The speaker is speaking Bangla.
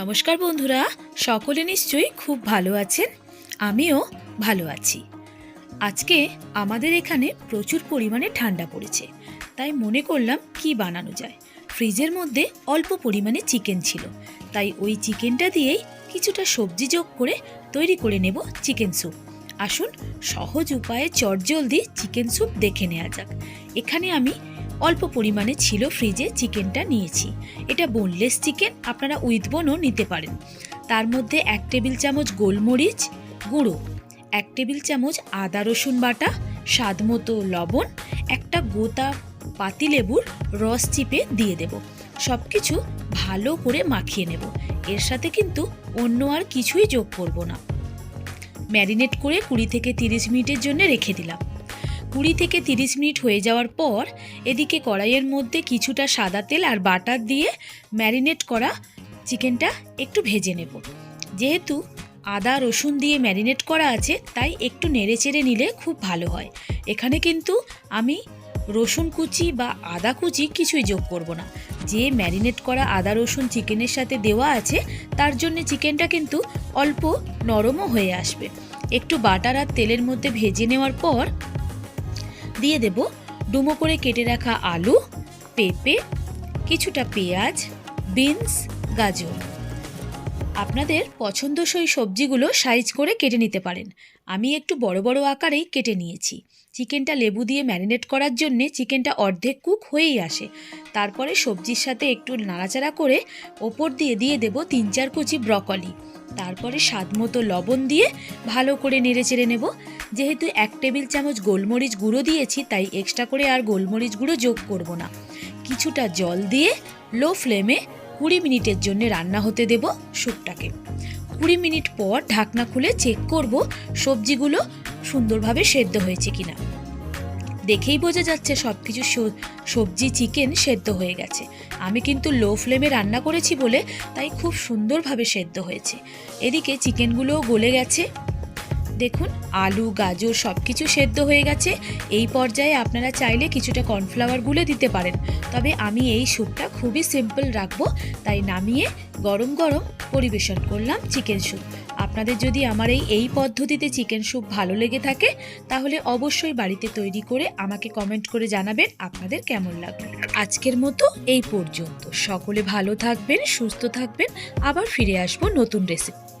নমস্কার বন্ধুরা, সকলে নিশ্চয়ই খুব ভালো আছেন? আমিও ভালো আছি। আজকে আমাদের এখানে প্রচুর পরিমাণে ঠান্ডা পড়েছে, তাই মনে করলাম কি বানানো যায়। ফ্রিজের মধ্যে অল্প পরিমাণে চিকেন ছিল, তাই ওই চিকেনটা দিয়েই কিছুটা সবজি যোগ করে তৈরি করে নেব চিকেন স্যুপ। আসুন সহজ উপায়ে চটজলদি চিকেন স্যুপ দেখে নেওয়া যাক। এখানে আমি অল্প পরিমাণে ছিল ফ্রিজে চিকেনটা নিয়েছি। এটা বোনলেস চিকেন আপনারা উইথ বোনও নিতে পারেন। তার মধ্যে এক টেবিল চামচ গোলমরিচ গুঁড়ো, এক টেবিল চামচ আদা রসুন বাটা, স্বাদ মতো লবণ, একটা গোতা পাতিলেবুর রস চিপে দিয়ে দেব। সব কিছু ভালো করে মাখিয়ে নেব। এর সাথে কিন্তু অন্য আর কিছুই যোগ করব না। ম্যারিনেট করে কুড়ি থেকে তিরিশ মিনিটের জন্য রেখে দিলাম। কুড়ি থেকে তিরিশ মিনিট হয়ে যাওয়ার পর এদিকে কড়াইয়ের মধ্যে কিছুটা সাদা তেল আর বাটার দিয়ে ম্যারিনেট করা চিকেনটা একটু ভেজে নেব। যেহেতু আদা, রসুন দিয়ে ম্যারিনেট করা আছে, তাই একটু নেড়ে চেড়ে নিলে খুব ভালো হয়। এখানে কিন্তু আমি রসুন কুচি বা আদা কুচি কিছুই যোগ করব না। যে ম্যারিনেট করা আদা, রসুন চিকেনের সাথে দেওয়া আছে, তার জন্য চিকেনটা কিন্তু অল্প নরমও হয়ে আসবে। একটু বাটার আর তেলের মধ্যে ভেজে নেওয়ার পর দিয়ে দেব ডুমো করে কেটে রাখা আলু, পেঁপে, কিছুটা পেঁয়াজ, বিনস, গাজর। আপনাদের পছন্দসই সবজিগুলো সাইজ করে কেটে নিতে পারেন। আমি একটু বড় বড় আকারেই কেটে নিয়েছি। চিকেনটা লেবু দিয়ে ম্যারিনেট করার জন্যে চিকেনটা অর্ধেক কুক হয়েই আসে। তারপরে সবজির সাথে একটু নাড়াচাড়া করে ওপর দিয়ে দিয়ে দেব তিন চার কুচি ব্রকলি। তারপরে স্বাদ মতো লবণ দিয়ে ভালো করে নেড়ে চেড়ে নেব। যেহেতু এক টেবিল চামচ গোলমরিচ গুঁড়ো দিয়েছি, তাই এক্সট্রা করে আর গোলমরিচ গুঁড়ো যোগ করব না। কিছুটা জল দিয়ে লো ফ্লেমে কুড়ি মিনিটের জন্য রান্না হতে দেব স্যুপটাকে। কুড়ি মিনিট পর ঢাকনা খুলে চেক করব সবজিগুলো সুন্দরভাবে সেদ্ধ হয়েছে কিনা। দেখেই বোঝা যাচ্ছে সব কিছু সবজি চিকেন সেদ্ধ হয়ে গেছে। আমি কিন্তু লো ফ্লেমে রান্না করেছি বলে তাই খুব সুন্দরভাবে সেদ্ধ হয়েছে। এদিকে চিকেনগুলোও গলে গেছে। দেখুন, আলু, গাজর সব কিছু সেদ্ধ হয়ে গেছে। এই পর্যায়ে আপনারা চাইলে কিছুটা কর্নফ্লাওয়ার গুলে দিতে পারেন। তবে আমি এই স্যুপটা খুবই সিম্পল রাখব। তাই নামিয়ে গরম গরম পরিবেশন করলাম চিকেন স্যুপ আপনাদের যদি আমার এই এই পদ্ধতিতে চিকেন স্যুপ ভালো লেগে থাকে, তাহলে অবশ্যই বাড়িতে তৈরি করে আমাকে কমেন্ট করে জানাবেন আপনাদের কেমন লাগল। আজকের মতো এই পর্যন্ত। সকলে ভালো থাকবেন, সুস্থ থাকবেন, আবার ফিরে আসব নতুন রেসিপি